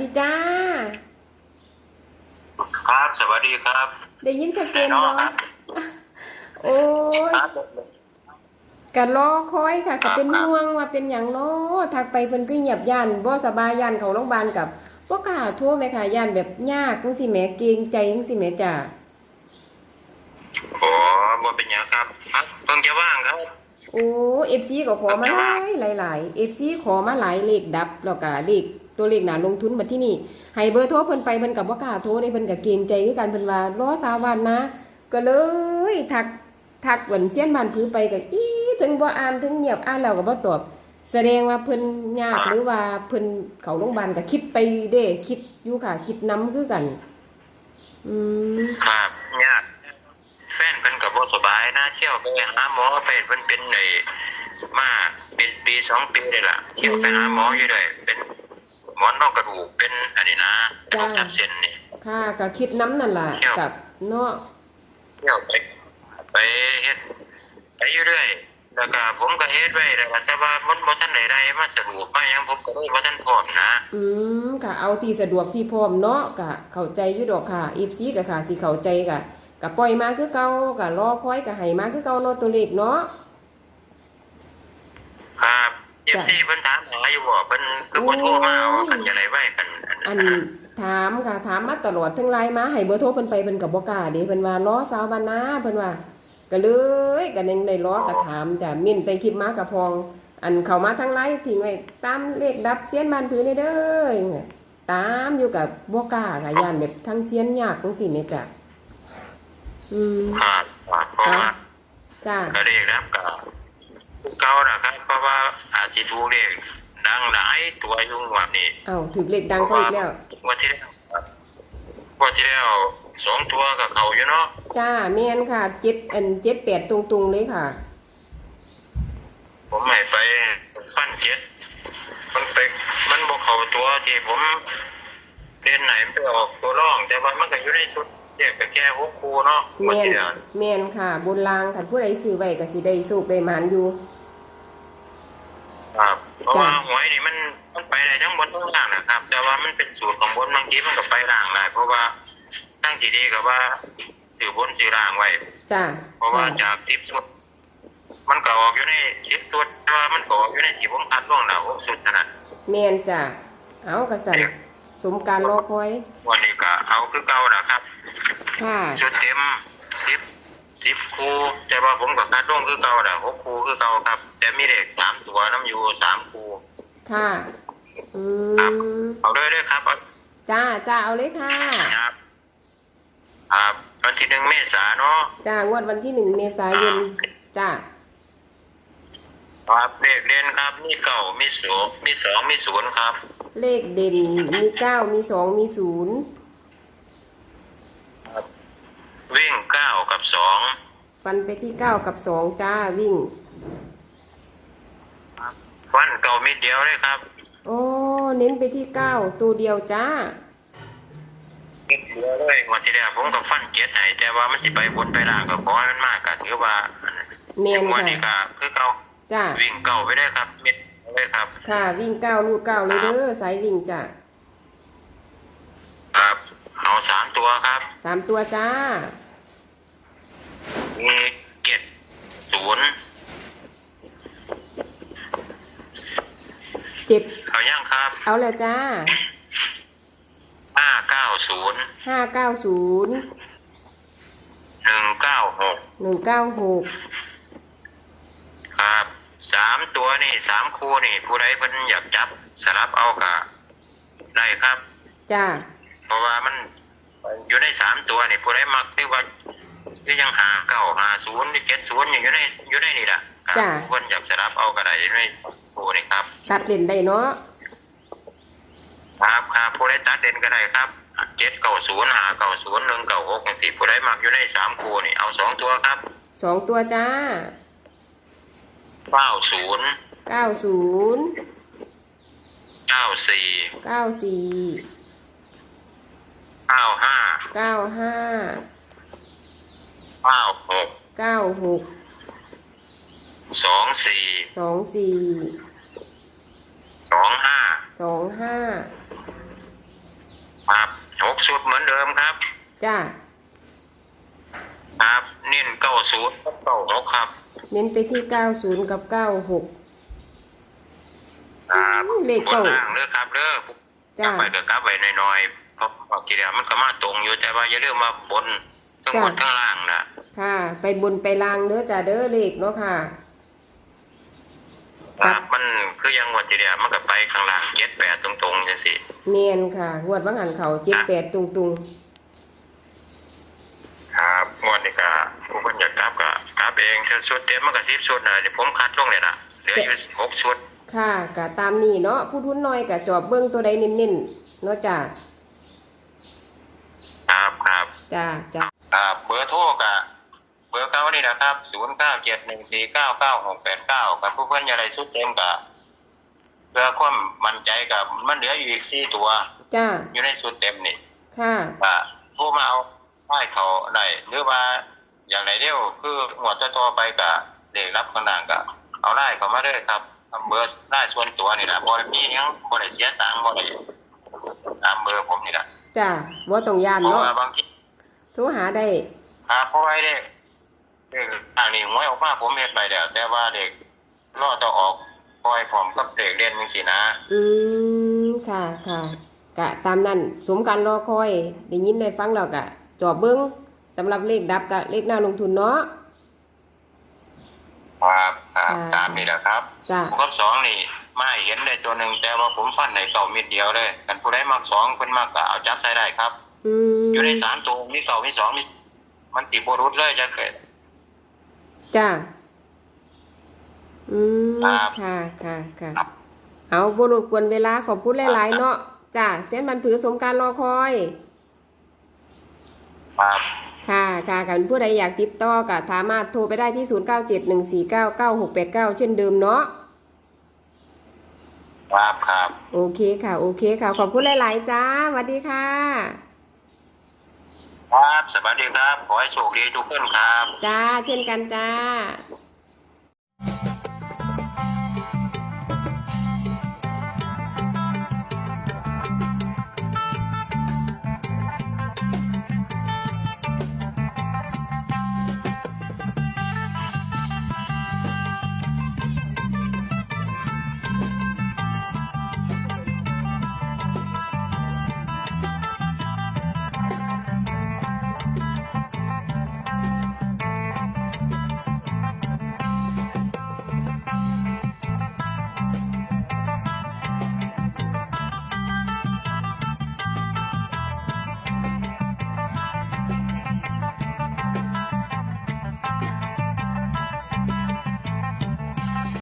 ดีจ้า ครับ สวัสดีครับ ได้ยินชัดเจนแน่บ่นอนครับโอ้ยครับกะรอคอยค่ะครัก็บเป็นครับห่วงว่าเป็นหยังเนาะทักไปเพิ่นก็เงียบย่านบ่สบายย่านเขาโรงพยาบาลกับบ่กล้าโทรแม่ค่ะย่านแบบยากจังซี่แหมเกรงใจจังซี่แหมจ้าโอ้บ่เป็นหยังครับครับเพิ่งจะว่างครับ โอ้ FC ก็ขอมาหลายหลายหลาย FC ขอมาหลายเลขดับแล้วก็เลข ตัวเลขหนาลงทุนบัดที่นี่ให้เบอร์โทรเพิ่นไปเพิ่นก็บ่กล้าโทรได้เพิ่นก็เกรงใจคือกันเพิ่นว่ารอสาวันนะ ก็เลยทักทักเหมือนเสียนบ้านผือไปก็อีถึงบ่อ่านถึงเงียบอ่านแล้วก็บ่ตอบแสดงว่าเพิ่นยากหรือว่าเพิ่นเข้าโรงพยาบาลก็คิดไปเด้คิดอยู่ค่ะ คิดนํคือกัน อืมครับยากแฟนเพิ่นก็บ่สบายนะเที่ยวไปหาหมอไปเพิ่นเป็นไอ้มาเป็นปีสองปีเลยล่ะเที่ยวไปหาหมออยู่เลยเป็น หมอนรองกระดูกเป็นอันนี้นะกระดูกทับเส้นนี่ค่ะก็คิดนํนั่นล่ะครับกับเนาะเที่ยวไปไปเฮ็ดไปอยู่เรื่อยแล้วก็ผมก็เฮ็ดไว้แล้วล่ะแต่ว่ามันบ่ทันได้ได้มาสรุปมาหยังผมก็เลยบ่ทันพร้อมนะอืมก็เอาที่สะดวกที่พร้อมเนาะก็เข้าใจอยู่ดอกค่ะ FC ก็ค่ะสิเข้าใจก็ก็ปล่อยมาคือเก่าก็รอคอยก็ให้มาคือเก่าเนาะตัวเลขเนาะครับ เอฟจ้ะซีเพิ่นถามหาอยู่บ่เพิ่นคือบ่โทรมาเอากันจะได้ไว้กันอันถามค่ะถามมาตลอดทั้งไลน์มาให้เบอร์โทรเพิ่นไปเพิ่นก็บ่กล้าเด้เพิ่นว่ารอสาววันนะเพิ่นว่าก็เลยก็ยังได้รอก็ถามจ้ะมิ้นไปคลิปมากับพอง อันเข้ามาทางไลน์ทิ้งไว้ตามเลขดับเสียนบ้านผือนี่เด้อตามอยู่กับบ่กล้าค่ะย่านแบบทั้งเสียนยากจังซี่แม่จ้ะอืมครับครับเพราะว่าจ้าก็เรียกนะครับก็เก่านะครับเพราะว่าอาจ สิถูกเลขดังหลายตัวอยู่งวดนี้เอ้าถึกเลขดังก็อีกแล้วงวดที่แล้วงวดที่แล้วสองตัวกับเขาอยู่เนาะจ้าแม่นค่ะ7อัน7 8ตรงๆเลยค่ะ ผมให้ไปฟันเจ็ดมันไปมันบ่เข้าตัวที่ผมเรียนไหนมันไปออกตัวร่อง แต่ว่ามันก็อยู่ในชุดเรียกก็แค่หกคู่เนาะงวดแม่นที่แล้วแม่นค่ะบนรางคันผู้ใดซื้อไว้ก็สิได้โชคได้หมานอยู่ ครับเพราะจ้ะว่าหวยนี่มันมันไปได้ทั้งบนทั้งล่างนะครับ แต่ว่ามันเป็นสูตรของบนบางทีมันก็ไปล่างได้เพราะว่าตั้งสีดีกับว่าสื่อบนสื่อล่างไว้ จ้าเพราะว่าค่ะจากสิบสุด มันก็ออกอยู่ในสิบตัวแต่ว่ามันก็ออกอยู่ในที่ผมคัดล่วงแล้วหกสุดเท่านั้นแม่นจ้าเอากระสันสมการรอคอยวันนี้ก็เอาคือเก่านะครับค่ะชุดเต็มสิบ สิบคู่ แต่ว่าผมก็คัดล่วงคือเก่าแหละหกคู่คือเก่าครับ แต่มีเลขสามตัวน้ำอยู่สามคู่ค่ะ อืม เอาเลยเลยครับเอาจ้าจ้าเอาเลยค่ะ ครับครับวันที่หนึ่งเมษาเนาะจ้างวดวันที่หนึ่งเมษายนจ้าครับเลขเด่นครับ มีเก่ามีสองมีสองมีศูนย์ครับ เลขเด่นมีเก้ามีสองมีศูนย์ วิ่งเก้ากับสองฟันไปที่เก้ากับสองจ้าวิ่ง ฟันเก่ามิดเดียวเลยครับโอ้เน้นไปที่เก้าตัวเดียวจ้ามิดเดียวเลยวันที่แล้วผมก็ฟันเจ็ดให้แต่ว่ามันสิไปบนไปล่างก็ขอให้มันมากก็ถือว่าเมนวันค่ะนี้ก็คือเก่าจ้าวิ่งเก่าไปได้ครับมิดเลยครับ ค่ะ วิ่งเก้าลูดเก้าเลยเด้อสายวิ่งจ้าครับเอาสามตัวครับสามตัวจ้า มีเจ็ดศูนย์เจ็ดเขาย่างครับเอาแล้วจ้าห้าเก้าศูนย์ห้าเก้าศูนย์หนึ่งเก้าหกหนึ่งเก้าหกครับสามตัวนี่สามคู่นี่ ผู้ใดเพิ่นอยากจับสลับเอากะได้ครับ จ้าเพราะว่ามันอยู่ในสามตัวนี่ผู้ใดมักที่ว่า ที่ยังหาเก้าหาศูนย์เจ็ดศูนย์อยู่ในอยู่ในนี่แหละครับผู้คนอยากสลับเอากระไดอยู่ในคู่นี่ครับ ตัดเล่นได้เนาะครับครับผู้ใดตัดเด่นก็ได้ครับเจ็ดเก้าศูนย์หาเก้าศูนย์หนึ่งเก้าหกสี่ผู้ใดมักอยู่ในสามคู่นี่เอาสองตัวครับสองตัวจ้าเก้าศูนย์เก้าศูนย์เก้าสี่เก้าสี่เก้าห้าเก้าห้า เก้าหกเก้าหกสองสี่สองสี่สองห้าสองห้าสุดเหมือนเดิมครับ จ้าครับเน้นเก้าศูนย์เก้าหกครับ เน้นไปที่90กับ96ครับอืมเลขบนเก้า ล่างเด้อครับเด้อกจ้าลับไปก็กลับไว้หน่อยๆเพราะบางทีเดียวมันก็มาตรงอยู่แต่ว่าอย่าลืมมาบน ทั้งบนจ้ะทั้งล่างนะค่ะ ไปบนไปลางเด้อจ้าเด้อเลขเนาะค่ะคครัรับบมันคือยังวันทีเดียวมันก็ไปข้างล่างเจ็ดแปดตรงๆจังสิเนียนค่ะงวดว่างหันเขา78ตุงตุงครับงวดนี้ก็ผู้คนอยากกลับก็กลับเองถ้าชุดเต็มมันก็สิบชุดนะเดี๋ยวผมคัดลงเลยนะเหลืออยู่หกชุดๆค่ะก็ตามนี้เนาะผู้ทุนน้อยก็จอบเบิ่งตัวใดเน้นๆเนาะจ้าครับครับจ้าจ้า ครับเบอร์โทรก็เบอร์เก้านี่นะครับศูนย์เก้าเจ็ดหนึ่งสี่เก้าเก้าหกแปดเก้ากับผู้เพื่อนอยากได้ชุดเต็มก็เพื่อความมั่นใจกับมันเหลืออยู่อีกสี่ตัว จ้า อยู่ในชุดเต็มนี่ค่ะก็โทรมาเอาป้ายเขาได้หรือว่าอย่างไรเดียวคือหัวดต่อๆไปก็เด็กรับข้างหน้าก็เอาได้เขามาเลยครับเบอร์ได้ส่วนตัวนี่นะบอได้มีหยังบอได้เสียตังค์บอได้ตามเบอร์ผมนี่นะจ้าบ่ต้องย่านเพราะเนาะว่าบางทีโทรหาได้ครับเพราะว่าเด็กเด็กทางนี้หวยออกมาผมเฮ็ดไปแล้ว แต่ว่าเด็กรอจะออกปล่อยผมกับเด็กเรียนจังซี่นะ อืมค่ะค่ะกะตามนั้นสมการรอคอยได้ยินได้ฟังแล้วกะจอบเบิ้งสำหรับเลขดับกะเลขหน้าลงทุนเนาะครับครับค่ะตามนี้แหละครับจ้าผมกับสองนี่ไม่เห็นได้ตัวหนึ่งแต่ว่าผมฟันในเก่ามิดเดียวเลยกันผู้ใดมักสองเพิ่นมักก็เอาจับใส่ได้ครับ อืมอยู่ในสามตัวมีเก่ามีสองมีมันสีบรุษเลยจะเกิดจ้าอืมครับค่ะค่ะค่ะเอาบ่รบกวนเวลาขอบคุณหลายๆเนาะจ้าเส้นบันผือสมการรอคอยครับค่ะค่ะกันผู้ใดอยากติดต่อก็สามารถโทรไปได้ที่ 0971499689 เช่นเดิมเนาะครับครับ โอเคค่ะ โอเคค่ะ ขอบคุณหลาย ๆ จ้าสวัสดีค่ะ ครับ สวัสดีครับ ขอให้โชคดีทุกคนครับ จ้า เช่นกันจ้า